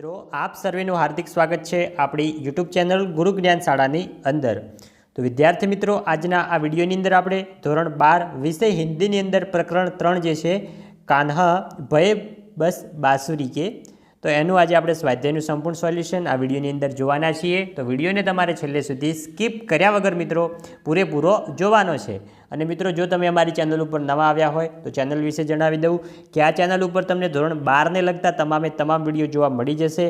મિત્રો, આપ સર્વેનું હાર્દિક સ્વાગત છે આપણી યુટ્યુબ ચેનલ ગુરુ જ્ઞાન શાળાની અંદર. તો વિદ્યાર્થી મિત્રો, આજના આ વિડીયોની અંદર આપણે ધોરણ બાર વિષય હિન્દીની અંદર પ્રકરણ ત્રણ જે છે, કાન્હા, ભય, બસ, બાસુરી કે, તો એનું આજે આપણે સ્વાધ્યાયનું સંપૂર્ણ સોલ્યુશન આ વિડીયોની અંદર જોવાના છીએ. તો વિડીયોને તમારે છેલ્લે સુધી સ્કીપ કર્યા વગર મિત્રો, પૂરેપૂરો જોવાનો છે. અને મિત્રો, જો તમે અમારી ચેનલ ઉપર નવા આવ્યા હોય, તો ચેનલ વિશે જણાવી દઉં કે આ ચેનલ ઉપર તમને ધોરણ બારને લગતા તમામે તમામ વીડિયો જોવા મળી જશે.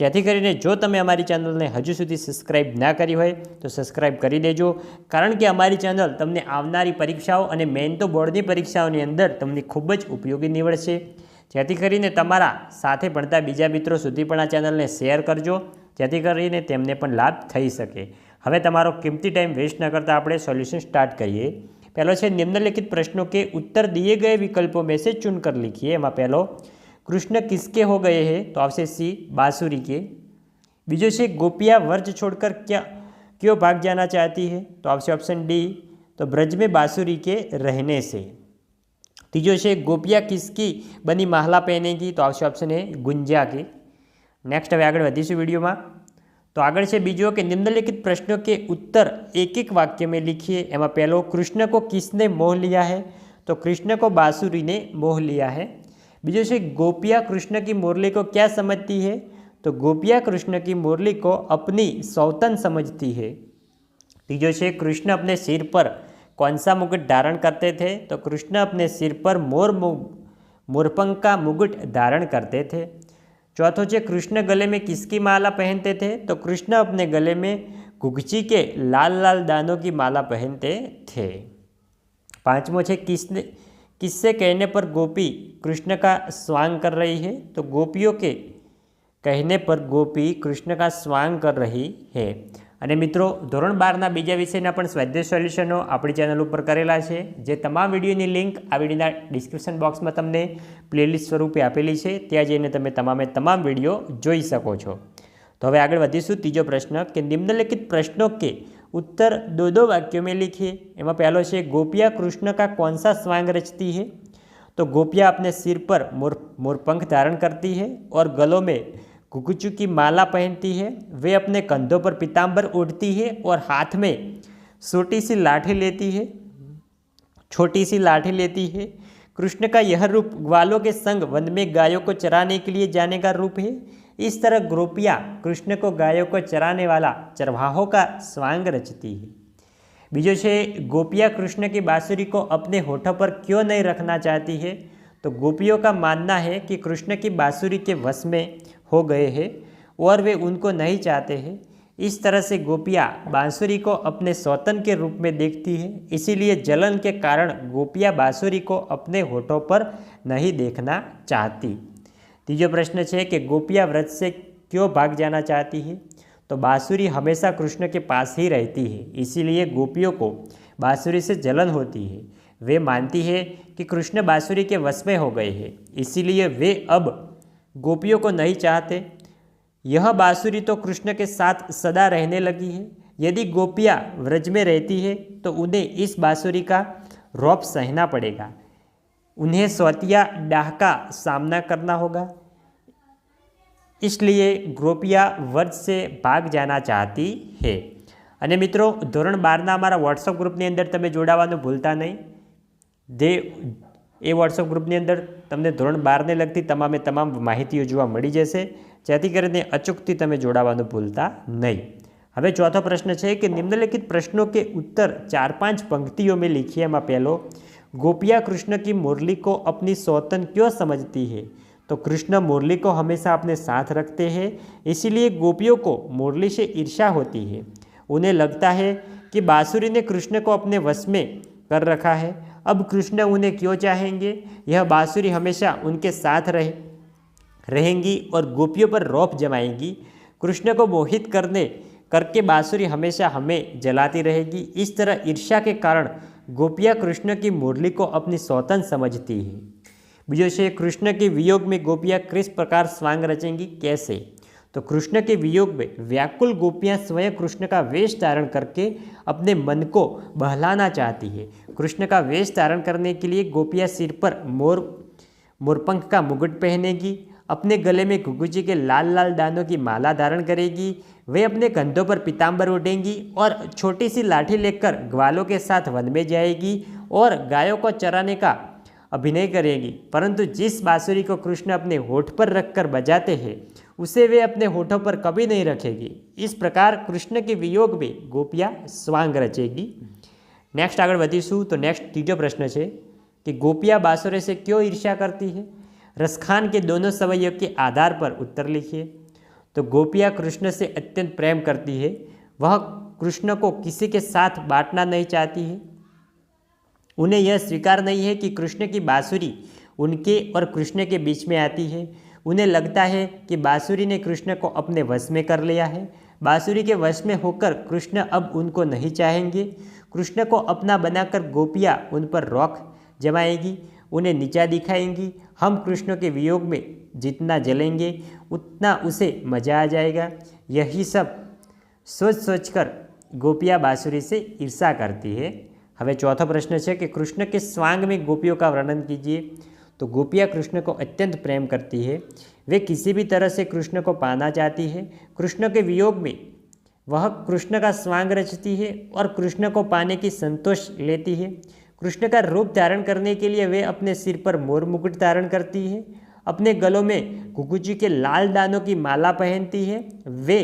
જેથી કરીને જો તમે અમારી ચેનલને હજુ સુધી સબસ્ક્રાઇબ ના કરી હોય, તો સબસ્ક્રાઇબ કરી દેજો. કારણ કે અમારી ચેનલ તમને આવનારી પરીક્ષાઓ અને મેઇન તો બોર્ડની પરીક્ષાઓની અંદર તમને ખૂબ જ ઉપયોગી નીવડશે. જેથી કરીને તમારા સાથે ભણતા બીજા મિત્રો સુધી પણ આ ચેનલને શેર કરજો, જેથી કરીને તેમને પણ લાભ થઈ શકે. હવે તમારો કિંમતી ટાઈમ વેસ્ટ ન કરતાં આપણે સોલ્યુશન સ્ટાર્ટ કરીએ. पहला से निम्नलिखित प्रश्नों के उत्तर दिए गए विकल्पों में से चुनकर लिखिए। हम पहलो, कृष्ण किसके हो गए हैं? तो आपसे सी, बाँसुरी के। बीजो से गोपिया वर्ज छोड़कर क्या, क्यों भाग जाना चाहती है? तो आपसे ऑप्शन डी तो ब्रज में बांसुरी के रहने से। तीजो से गोपिया किसकी बनी महला पहनेगी? तो आपसे ऑप्शन है, गुंजा के। नेक्स्ट हमें आगे बढ़ीशू वीडियो में। તો આગળ છે બીજો કે નિમ્નલિખિત પ્રશ્નો કે उत्तर एक एक वाक्य में लिखिए એમાં પહેલો કૃષ્ણ को किसने मोह लिया है तो कृष्ण को बांसुरी ने मोह लिया है બીજો છે गोपिया कृष्ण की मुरली को क्या समझती है तो गोपिया कृष्ण की मुरली को अपनी सौतन समझती है तीजो છે कृष्ण अपने सिर पर कौन सा मुकुट धारण करते थे तो कृष्ण अपने सिर पर मोर मोरपंख का मुकुट धारण करते थे चौथो છે कृष्ण गले में किसकी माला पहनते थे तो कृष्ण अपने गले में घुघची के लाल लाल दानों की माला पहनते थे पांचवो છે किसने किससे कहने पर गोपी कृष्ण का स्वांग कर रही है तो गोपियों के कहने पर गोपी કૃષ્ણ કા સ્વાંગ કર રહી હે અને મિત્રો ધોરણ બારના બીજા વિષયના પણ સ્વાધ્યાય સોલ્યુશનો આપણી ચેનલ ઉપર કરેલા છે જે તમામ વિડીયોની લિંક આ વિડીયોના ડિસ્ક્રિપ્શન બોક્સમાં તમને પ્લેલિસ્ટ સ્વરૂપે આપેલી છે ત્યાં જઈને તમે તમામે તમામ વિડીયો જોઈ શકો છો તો હવે આગળ વધીશું ત્રીજો પ્રશ્ન કે નિમ્નલિખિત પ્રશ્નો કે उत्तर दो दो वाक्यों में लिखिए એમાં પહેલો છે गोपिया कृष्ण का कौन सा स्वांग रचती है तो गोपिया अपने सिर पर मोर मोरपंख धारण करती है और गलों में घुघुचू की माला पहनती है, वे अपने कंधों पर पीताम्बर ओढ़ती है और हाथ में छोटी सी लाठी लेती है। छोटी सी लाठी लेती है। कृष्ण का यह रूप ग्वालों के संग वन में गायों को चराने के लिए जाने का रूप है। इस तरह गोपियाँ कृष्ण को गायों को चराने वाला चरवाहों का स्वांग रचती है। बीजो છે गोपिया कृष्ण की बांसुरी को अपने होठों पर क्यों नहीं रखना चाहती है? तो गोपियों का मानना है कि कृष्ण की बांसुरी के वश में हो गए हैं और वे उनको नहीं चाहते हैं। इस तरह से गोपियाँ बांसुरी को अपने सौतन के रूप में देखती है। इसीलिए जलन के कारण गोपियाँ बांसुरी को अपने होठों पर नहीं देखना चाहती। तीजो प्रश्न है कि गोपियाँ व्रत से क्यों भाग जाना चाहती है? तो बांसुरी हमेशा कृष्ण के पास ही रहती है। इसीलिए गोपियों को बांसुरी से जलन होती है। वे मानती है कि कृष्ण बांसुरी के वश में हो गए हैं। इसीलिए वे अब गोपियों को नहीं चाहते यह बांसुरी तो कृष्ण के साथ सदा रहने लगी है यदि गोपियाँ व्रज में रहती है तो उन्हें इस बांसुरी का रौप सहना पड़ेगा उन्हें स्वतिया डाह का सामना करना होगा इसलिए गोपिया वर्ज से ભાગ જાના ચાહતી હે અને મિત્રો ધોરણ બારના અમારા વોટ્સઅપ ગ્રુપની અંદર તમે જોડાવાનું ભૂલતા નહીં જે એ વોટ્સઅપ ગ્રુપની અંદર તમને ધોરણ બારને લગતી તમામે તમામ માહિતીઓ જોવા મળી જશે જેથી કરીને અચૂકથી તમે જોડાવાનું ભૂલતા નહીં હવે ચોથો પ્રશ્ન છે કે નિમ્નલિખિત પ્રશ્નો કે ઉત્તર ચાર પાંચ પંક્તિઓ મેં लिखिए એમાં પહેલો गोपिया कृष्ण की मुरली को अपनी सौतन क्यों समझती है तो कृष्ण मुरली को हमेशा अपने साथ रखते हैं इसीलिए गोपियों को मुरली से ईर्ष्या होती है उन्हें लगता है कि बांसुरी ने कृष्ण को अपने वश में कर रखा है अब कृष्ण उन्हें क्यों चाहेंगे? यह बांसुरी हमेशा उनके साथ रहे, रहेंगी और गोपियों पर रौप जमाएँगी। कृष्ण को मोहित करने, करके बांसुरी हमेशा हमें जलाती रहेगी। इस तरह ईर्ष्या के कारण गोपियाँ कृष्ण की मुरली को अपनी सौतन समझती है। છે कृष्ण के वियोग में गोपियाँ किस प्रकार स्वांग रचेंगी? कैसे? तो कृष्ण के वियोग में व्याकुल गोपियाँ स्वयं कृष्ण का वेश धारण करके अपने मन को बहलाना चाहती है। कृष्ण का वेश धारण करने के लिए गोपियाँ सिर पर मोर, मोरपंख का मुकुट पहनेगी, अपने गले में घुघुची के लाल लाल दानों की माला धारण करेगी, वे अपने कंधों पर पीताम्बर उठेंगी और छोटी सी लाठी लेकर ग्वालों के साथ वन में जाएगी और गायों को चराने का अभिनय करेगी परंतु जिस बांसुरी को कृष्ण अपने होठ पर रखकर बजाते हैं उसे वे अपने होठों पर कभी नहीं रखेगी इस प्रकार कृष्ण के वियोग में गोपियाँ स्वांग रचेगी નેક્સ્ટ આગળ વધીશું તો નેક્સ્ટ ત્રીજો પ્રશ્ન છે કે गोपिया बांसुरे से क्यों ईर्ष्या करती है रसखान के दोनों सवैयों के आधार पर उत्तर लिखिए तो गोपिया कृष्ण से अत्यंत प्रेम करती है वह कृष्ण को किसी के साथ बांटना नहीं चाहती है उन्हें यह स्वीकार नहीं है कि कृष्ण की बांसुरी उनके और कृष्ण के बीच में आती है। उन्हें लगता है कि बांसुरी ने कृष्ण को अपने वश में कर लिया है। बांसुरी के वश में होकर कृष्ण अब उनको नहीं चाहेंगे। कृष्ण को अपना बनाकर गोपियाँ उन पर रोक जमाएगी, उन्हें नीचा दिखाएँगी। हम कृष्ण के वियोग में जितना जलेंगे, उतना उसे मज़ा आ जाएगा। यही सब सोच सोचकर गोपियाँ बाँसुरी से ईर्षा करती है। હવે ચોથો પ્રશ્ન છે કે कृष्ण के स्वांग में गोपियों का वर्णन कीजिए तो गोपियाँ कृष्ण को अत्यंत प्रेम करती है वे किसी भी तरह से कृष्ण को पाना चाहती है कृष्ण के वियोग में वह कृष्ण का स्वांग रचती है और कृष्ण को पाने की संतोष लेती है कृष्ण का रूप धारण करने के लिए वे अपने सिर पर मोर मुकुट धारण करती है अपने गलों में घुघुची के लाल दानों की माला पहनती है वे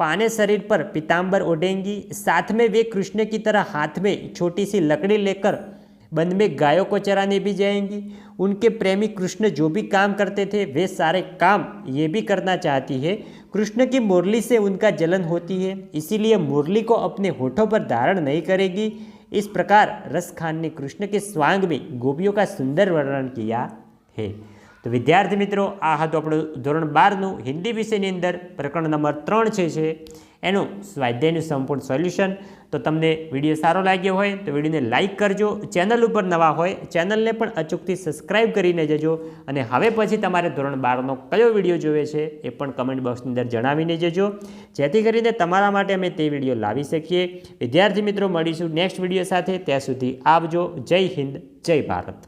पाने शरीर पर पीताम्बर ओढ़ेंगी। साथ में वे कृष्ण की तरह हाथ में छोटी सी लकड़ी लेकर वन में गायों को चराने भी जाएँगी। उनके प्रेमी कृष्ण जो भी काम करते थे, वे सारे काम ये भी करना चाहती है। कृष्ण की मुरली से उनका जलन होती है, इसीलिए मुरली को अपने होठों पर धारण नहीं करेगी। इस प्रकार रस खान ने कृष्ण के स्वांग में गोपियों का सुंदर वर्णन किया है। તો વિદ્યાર્થી મિત્રો, આ હતું આપણું ધોરણ બારનું. હિન્દી વિષયની અંદર પ્રકરણ નંબર ત્રણ છે છે એનું સ્વાધ્યાયનું સંપૂર્ણ સોલ્યુશન. તો તમને વીડિયો સારો લાગ્યો હોય તો વિડીયોને લાઇક કરજો. ચેનલ ઉપર નવા હોય, ચેનલને પણ અચૂકથી સબસ્ક્રાઈબ કરીને જજો. અને હવે પછી તમારે ધોરણ બારનો કયો વીડિયો જોવે છે એ પણ કમેન્ટ બોક્સની અંદર જણાવીને જજો. જેથી કરીને તમારા માટે અમે તે વીડિયો લાવી શકીએ. વિદ્યાર્થી મિત્રો, મળીશું નેક્સ્ટ વીડિયો સાથે. ત્યાં સુધી આવજો. જય હિન્દ, જય ભારત.